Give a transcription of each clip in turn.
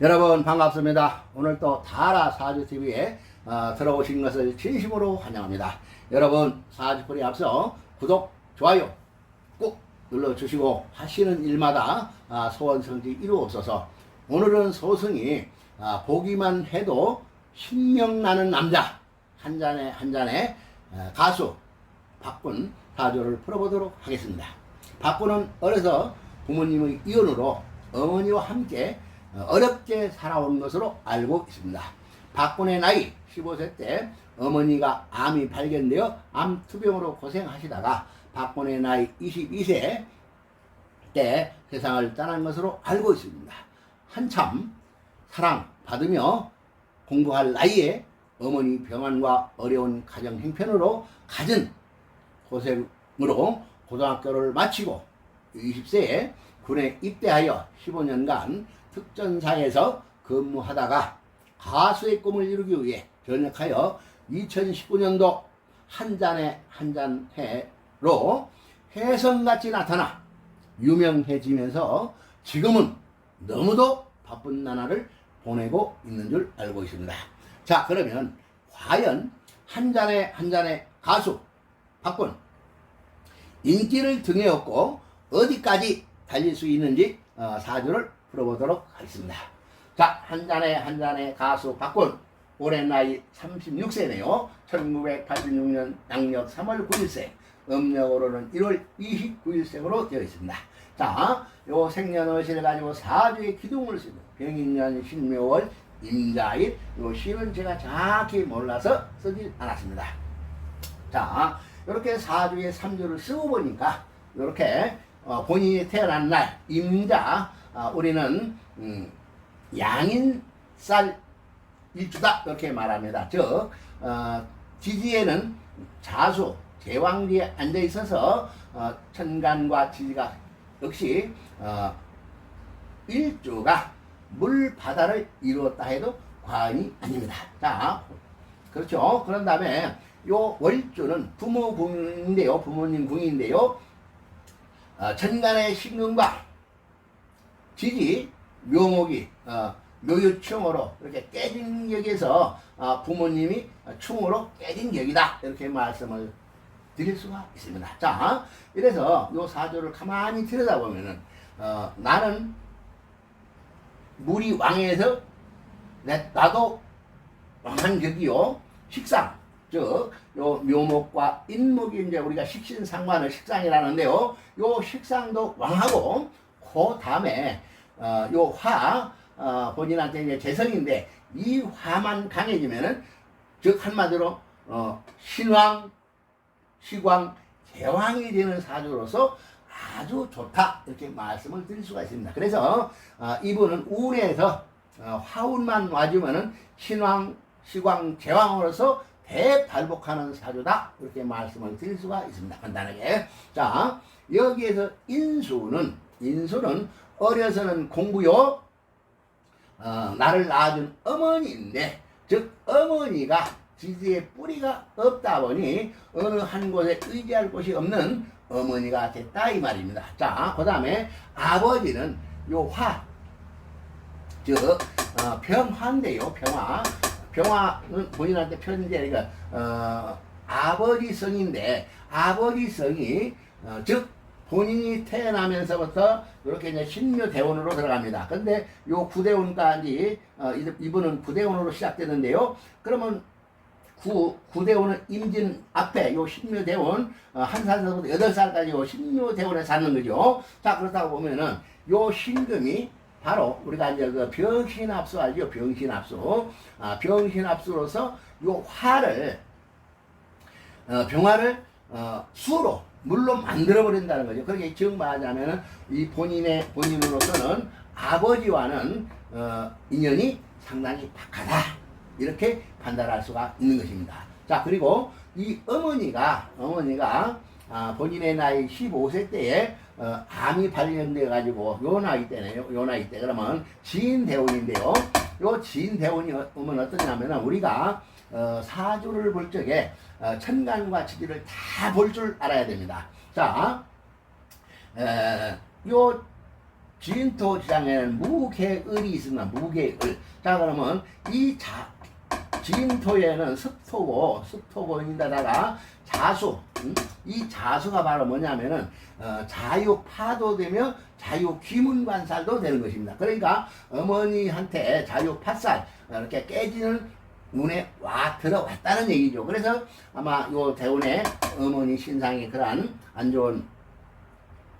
여러분 반갑습니다. 오늘 또 다라 사주TV에 어, 들어오신 것을 진심으로 환영합니다. 여러분 사주풀이 앞서 구독, 좋아요 꼭 눌러주시고 하시는 일마다 아, 소원 성지 이루옵소서 오늘은 소승이 아, 보기만 해도 신명나는 남자 한 잔에 한 잔에 어, 가수 박군 사주를 풀어보도록 하겠습니다. 박군은 어려서 부모님의 이혼으로 어머니와 함께 어, 어렵게 살아온 것으로 알고 있습니다. 박군의 나이 15세 때 어머니가 암이 발견되어 암 투병으로 고생하시다가 박군의 나이 22세 때 세상을 떠난 것으로 알고 있습니다. 한참 사랑 받으며 공부할 나이에 어머니 병환과 어려운 가정 형편으로 갖은 고생으로 고등학교를 마치고 20세에 군에 입대하여 15년간 특전사에서 근무하다가 가수의 꿈을 이루기 위해 전역하여 2019년도 한 잔에 한 잔해로 혜성같이 나타나 유명해지면서 지금은 너무도 바쁜 나날을 보내고 있는 줄 알고 있습니다. 자, 그러면 과연 한 잔에 한 잔의 가수 박군 인기를 등에 업고 어디까지 달릴 수 있는지 어, 사주를 풀어보도록 하겠습니다. 자, 한 잔에 한 잔의 가수 박군 올해 나이 36세네요. 1986년 양력 3월 9일생, 음력으로는 1월 29일생으로 되어 있습니다. 자, 요 생년월시를 가지고 사주의 기둥을 쓰는 병인년 신묘월 임자일 요 시는 제가 정확히 몰라서 쓰질 않았습니다. 자, 이렇게 사주의 삼주를 쓰고 보니까 이렇게 어, 본인이 태어난 날 임자 아, 우리는 음, 양인살 일주다 이렇게 말합니다. 즉 어, 지지에는 자수 제왕지에 앉아 있어서 어, 천간과 지지가 역시 어, 일주가 물 바다를 이루었다 해도 과언이 아닙니다. 자, 그렇죠. 그런 다음에 요 월주는 부모 궁인데요. 부모님 궁인데요. 어, 천간의 신금과 지지 묘목이 어, 묘유충으로 이렇게 깨진 격에서 어, 부모님이 충으로 깨진 격이다 이렇게 말씀을 드릴 수가 있습니다. 자, 이래서 요 사주를 가만히 들여다보면은 어, 나는 물이 왕에서 내, 나도 왕한 격이요 식상 즉, 요 묘목과 인목이 이제 우리가 식신상관을 식상이라는데요. 요 식상도 왕하고, 그 다음에, 어, 요 화, 어, 본인한테 이제 재성인데, 이 화만 강해지면은, 즉, 한마디로, 어, 신왕, 시광, 제왕이 되는 사주로서 아주 좋다. 이렇게 말씀을 드릴 수가 있습니다. 그래서, 어, 이분은 운에서, 어, 화운만 와주면은, 신왕, 시광, 제왕으로서 대발복하는 사주다 이렇게 말씀을 드릴 수가 있습니다. 간단하게 자 여기에서 인수는 인수는 어려서는 공부요 어, 나를 낳아준 어머니인데 즉 어머니가 지지의 뿌리가 없다 보니 어느 한 곳에 의지할 곳이 없는 어머니가 됐다 이 말입니다. 자, 그 다음에 아버지는 요 화, 즉 어, 병화인데요, 병화. 병화는 본인한테 편지하니까 어, 아버지 성인데 아버지 성이 어, 즉 본인이 태어나면서부터 이렇게 이제 신묘 대원으로 들어갑니다. 근데 요 구대원까지 어, 이분은 구대원으로 시작되는데요. 그러면 구, 구대원은 임진 앞에 요 신묘 대원 어, 한 살서부터 여덟 살까지 요 신묘 대원에 사는 거죠. 자 그렇다고 보면은 요 신금이 바로 우리가 이제 그 병신합수 알죠? 병신합수. 아, 병신합수로서 요 화를 어, 병화를 어, 수로 물로 만들어 버린다는 거죠. 그렇게 정말하자면은 이 본인의 본인으로서는 아버지와는 어, 인연이 상당히 박하다 이렇게 판단할 수가 있는 것입니다. 자 그리고 이 어머니가 어머니가 아, 본인의 나이 15세 때에 어, 암이 발견돼 가지고 요 나이 때네 요. 요 나이 때 그러면 지인 대운인데요. 요 지인 대운이 오면 어떠냐면은 우리가 어, 사주를 볼 적에 어, 천간과 지지를 다 볼 줄 알아야 됩니다. 자, 에, 요 진토 지장에는 무개을이 있습니다. 무개을. 자 그러면 이 자, 진토에는 습토고 습토고인데다가 자수. 음? 이 자수가 바로 뭐냐면은 어, 자유 파도 되며 자유 귀문관살도 되는 것입니다. 그러니까 어머니한테 자유 팥살 어, 이렇게 깨지는 눈에 와 들어왔다는 얘기죠. 그래서 아마 요 대운에 어머니 신상에 그러한 안 좋은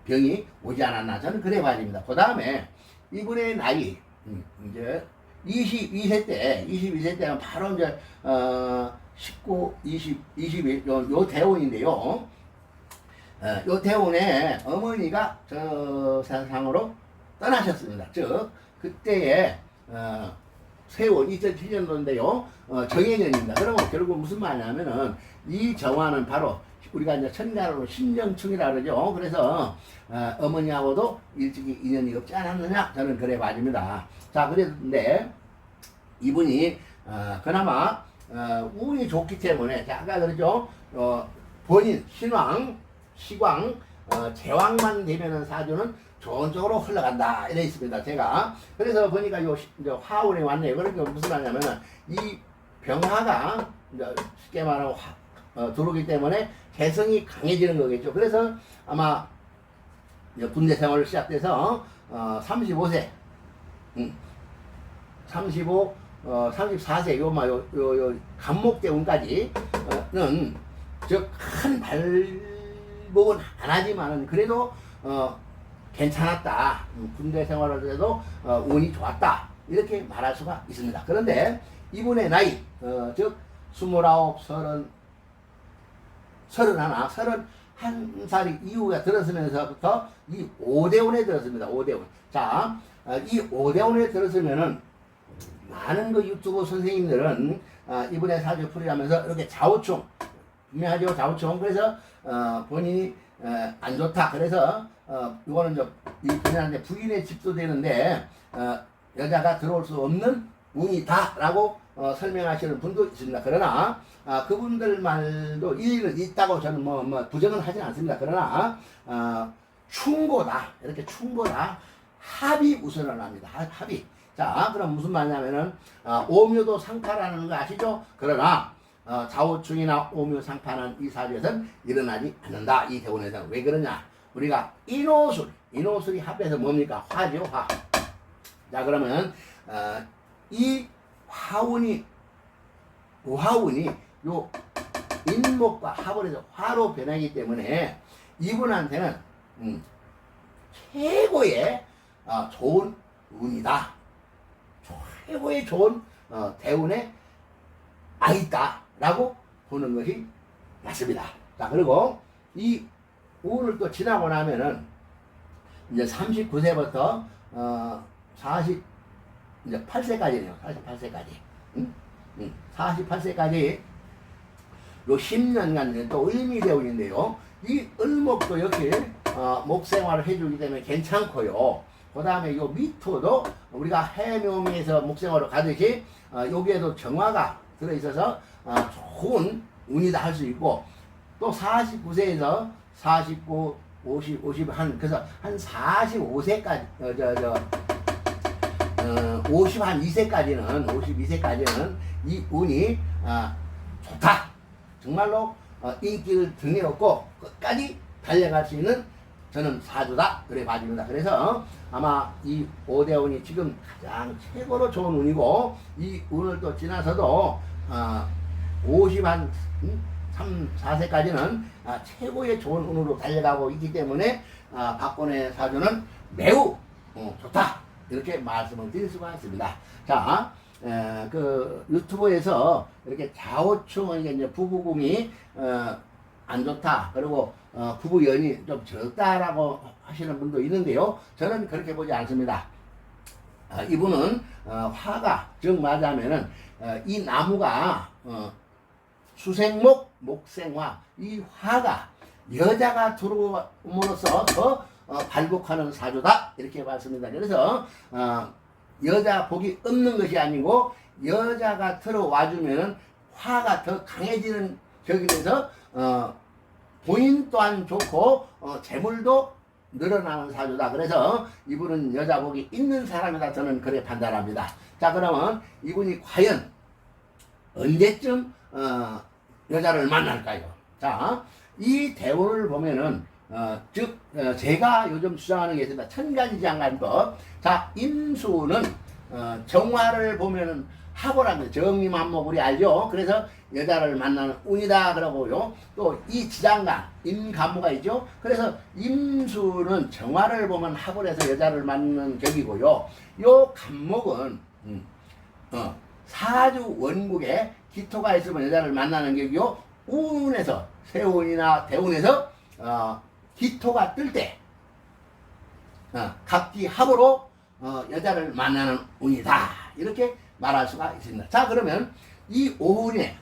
병이 오지 않았나 저는 그래 봐집니다. 그 다음에 이분의 나이 음, 이제 22세 때 22세 때는 바로 이제 어 19, 20, 21, 요, 요 대운인데요. 어, 요 대운에 어머니가 저 세상으로 떠나셨습니다. 즉 그때에 어, 세월 2007년도인데요. 어, 정해년입니다. 그러면 결국 무슨 말이냐면은 이 정화는 바로 우리가 이제 천가로 신정충이라 그러죠. 그래서 어, 어머니하고도 일찍이 인연이 없지 않았느냐 저는 그래 봐집니다. 자 그런데 이분이 어, 그나마 어, 운이 좋기 때문에 자, 아까 그러죠. 어, 본인 신왕, 시광, 어, 제왕만 되면은 사주는 좋은 쪽으로 흘러간다 이래 있습니다. 제가 그래서 보니까 요 화운에 왔네요. 그러니까 무슨 말이냐면은 이 병화가 쉽게 말하면 화, 어, 들어오기 때문에 개성이 강해지는 거겠죠. 그래서 아마 군대 생활을 시작돼서 어, 35세, 음, 35, 어, 34세 요마 요, 요, 요 간목대운까지는 즉큰 발목은 안 하지만은 그래도 어, 괜찮았다. 음, 군대 생활을 해도 어, 운이 좋았다. 이렇게 말할 수가 있습니다. 그런데 이분의 나이, 어, 즉, 29, 30, 31, 31살이 이후가 들었으면서부터 이 오대운에 들었습니다. 오대운. 자, 어, 이 오대운에 들었으면은 많은 그 유튜브 선생님들은 어, 이분의 사주 풀이하면서 이렇게 좌우충 분명하죠 좌우충 그래서 어, 본인이 어, 안 좋다 그래서 어, 이거는 이제 이 본인한테 부인의 집도 되는데 어, 여자가 들어올 수 없는 운이다라고 어, 설명하시는 분도 있습니다. 그러나 아, 그분들 말도 일리는 있다고 저는 뭐, 뭐 부정은 하진 않습니다. 그러나 어, 충고다 이렇게 충고다 합이 우선을 합니다. 하- 합이 자, 그럼 무슨 말이냐면은 어, 오묘도 상파라는 거 아시죠? 그러나 어, 좌우충이나 오묘 상파는 이 사주에서는 일어나지 않는다. 이 대원에서는 왜 그러냐? 우리가 인호술, 인호술이 합해서 뭡니까? 화죠, 화. 자, 그러면 어, 이 화운이 화운이 요 인목과 합을 해서 화로 변하기 때문에 이분한테는 음, 최고의 어, 좋은 운이다. 최고의 좋은 어, 대운에 아 있다라고 보는 것이 맞습니다. 자 그리고 이 운을 또 지나고 나면은 이제 39세부터 어, 40 이제 8세까지네요. 48세까지. 응? 응. 48세까지 요 10년간 또 을미대운인데요. 이 을목도 역시 어, 목생활을 해주기 때문에 괜찮고요. 그 다음에 요 미토도 우리가 해묘미에서 목생활을 가듯이 어, 여기에도 정화가 들어있어서 어, 좋은 운이다 할 수 있고 또 49세에서 49, 50, 50, 한, 그래서 한 45세까지, 어, 저, 저, 어, 50, 한 2세까지는, 52세까지는 이 운이, 아, 좋다. 정말로, 어, 인기를 등에 업고 끝까지 달려갈 수 있는 저는 사주다. 그래 봐집니다. 그래서 아마 이 오대운이 지금 가장 최고로 좋은 운이고, 이 운을 또 지나서도, 어, 50, 한, 음? 3, 4세까지는 아, 최고의 좋은 운으로 달려가고 있기 때문에 아, 박권의 사주는 매우 어, 좋다 이렇게 말씀을 드릴 수가 있습니다. 자, 에, 그 유튜브에서 이렇게 좌우충 이게 이제 부부궁이 어, 안 좋다 그리고 어, 부부 연이 좀 적다라고 하시는 분도 있는데요. 저는 그렇게 보지 않습니다. 어, 이분은 어, 화가 즉 말하자면은 어, 이 나무가 어, 수생목, 목생화 이 화가 여자가 들어옴으로써 더 어, 발복하는 사주다 이렇게 봤습니다. 그래서 어, 여자 복이 없는 것이 아니고 여자가 들어와주면은 화가 더 강해지는 돼서 어, 본인 또한 좋고 어, 재물도 늘어나는 사주다. 그래서 이분은 여자 복이 있는 사람이다. 저는 그래 판단합니다. 자, 그러면 이분이 과연 언제쯤 어, 여자를 만날까요? 자, 이 대우를 보면은 어, 즉 어, 제가 요즘 주장하는 게 있습니다. 천간지장간법. 자, 임수는 어, 정화를 보면은 합오랍니다. 정리만목 우리 알죠? 그래서 여자를 만나는 운이다 그러고요. 또 이 지장간 임간모가 있죠. 그래서 임수는 정화를 보면 합을해서 여자를 만나는 격이고요. 요 간목은 음, 어, 사주 원국에 기토가 있으면 여자를 만나는 격이요. 운에서 세운이나 대운에서 어, 기토가 뜰때 어, 각기 합으로 어, 여자를 만나는 운이다 이렇게 말할 수가 있습니다. 자 그러면 이 오운에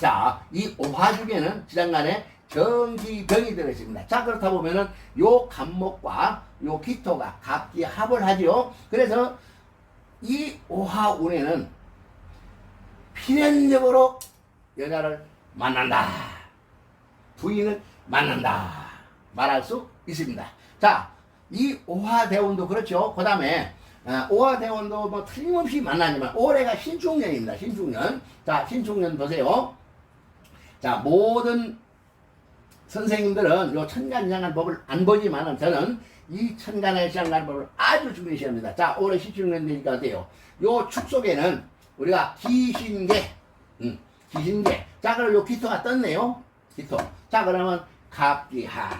자 이 오화중에는 지장간에 정기병이 들어 있습니다. 자 그렇다 보면은 요 간목과 요 기토가 각기 합을 하지요. 그래서 이 오화운에는 필연적으로 여자를 만난다. 부인을 만난다. 말할 수 있습니다. 자, 이 오화대원도 그렇죠. 그 다음에 어, 오화대원도 뭐 틀림없이 만나지만 올해가 신축년입니다. 신축년. 자, 신축년 보세요. 자, 모든 선생님들은 요 천간장간 법을 안 보지만은 저는 이 천간의 장간 법을 아주 중요시합니다. 자, 올해 신축년 되니까 어때요? 요 축 속에는 우리가 기신계, 음, 기신계. 자, 그럼 요 기토가 떴네요. 기토. 자, 그러면 갑기하.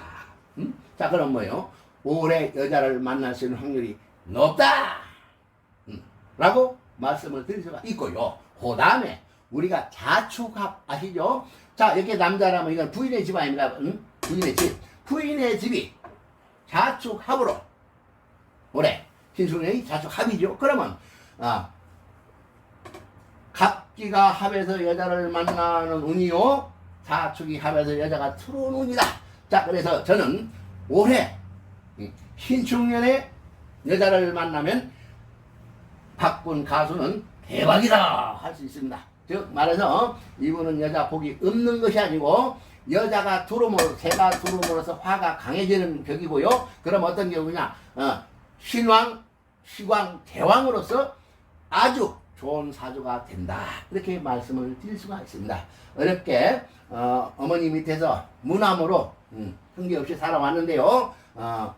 음? 자, 그럼 뭐요? 올해 여자를 만날 수 있는 확률이 높다. 음, 라고 말씀을 드릴 수가 있고요. 그 다음에 우리가 자축합 아시죠? 자, 이렇게 남자라면 이건 부인의 집 아닙니까? 음? 부인의 집. 부인의 집이 자축합으로 올해 신수년이 자축합이죠. 그러면 아, 갑기가 합해서 여자를 만나는 운이요. 자축이 합해서 여자가 들어오는 운이다. 자, 그래서 저는 올해 이 신축년에 여자를 만나면 박군 가수는 대박이다 할 수 있습니다. 즉 말해서 이분은 여자 복이 없는 것이 아니고 여자가 두름으로 새가 두름으로서 화가 강해지는 격이고요. 그럼 어떤 경우냐? 어, 신왕, 시왕, 대왕으로서 아주 좋은 사주가 된다. 이렇게 말씀을 드릴 수가 있습니다. 어렵게 어, 어머니 밑에서 무남으로 음, 흠기 없이 살아왔는데요. 어,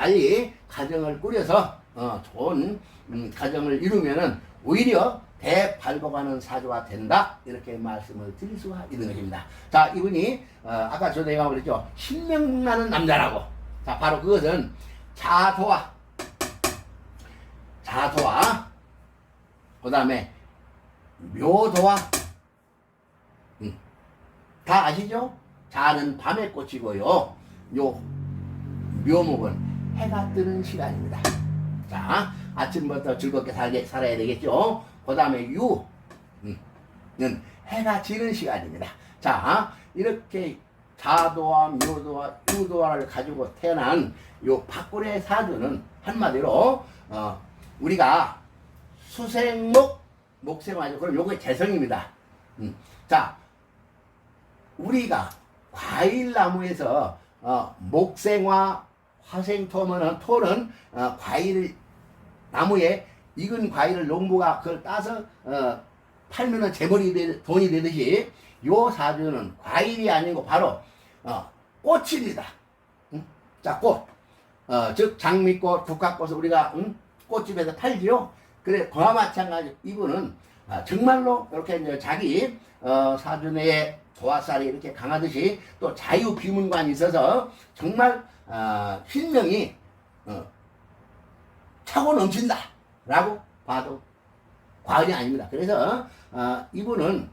빨리 가정을 꾸려서 어, 좋은 음, 가정을 이루면은 오히려 대발복하는 사주가 된다 이렇게 말씀을 드릴 수가 있는 것입니다. 자 이분이 어, 아까 저 내가 그랬죠 신명나는 남자라고 자 바로 그것은 자도와 자도와 그 다음에 묘도와 음, 다 아시죠? 자는 밤의 꽃이고요. 요 묘목은 해가 뜨는 시간입니다. 자, 아침부터 즐겁게 살게, 살아야 되겠죠? 그 다음에 유, 음, 는 해가 지는 시간입니다. 자, 이렇게 자도와 묘도와 유도화를 가지고 태어난 요 박군의 사주는 한마디로, 어, 우리가 수생목, 목생화죠. 그럼 요게 재성입니다. 음, 자, 우리가 과일나무에서 어, 목생화, 화생토면은 토는 어, 과일 나무에 익은 과일을 농부가 그걸 따서 어, 팔면은 재벌이 되, 돈이 되듯이 요 사주는 과일이 아니고 바로 어, 꽃입니다. 응? 자, 꽃. 어, 즉 장미꽃, 국화꽃을 우리가 응? 꽃집에서 팔지요. 그래 그와 마찬가지 이분은 아, 정말로 이렇게 이제 자기 어, 사주 내에 도화살이 이렇게 강하듯이 또 자유 비문관이 있어서 정말 어, 신명이 어, 차고 넘친다라고 봐도 과언이 아닙니다. 그래서 어, 이분은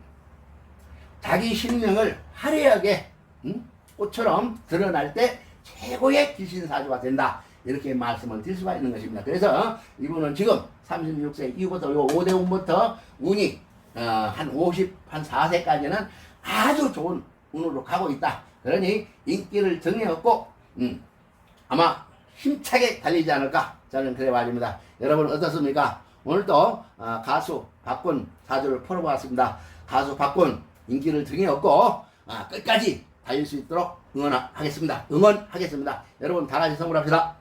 자기 신명을 화려하게 음? 꽃처럼 드러날 때 최고의 귀신사주가 된다. 이렇게 말씀을 드릴 수가 있는 것입니다. 그래서 이분은 지금 36세 이후부터 요 5대 운부터 운이 어, 한 50, 한 4세까지는 아주 좋은 운으로 가고 있다. 그러니 인기를 정해왔고 음, 아마 힘차게 달리지 않을까 저는 그래 말입니다. 여러분 어떻습니까? 오늘도 어, 가수 박군 사주를 풀어보았습니다. 가수 박군 인기를 등에었고 아, 끝까지 달릴 수 있도록 응원하겠습니다. 응원하겠습니다. 여러분 다 같이 선물합시다.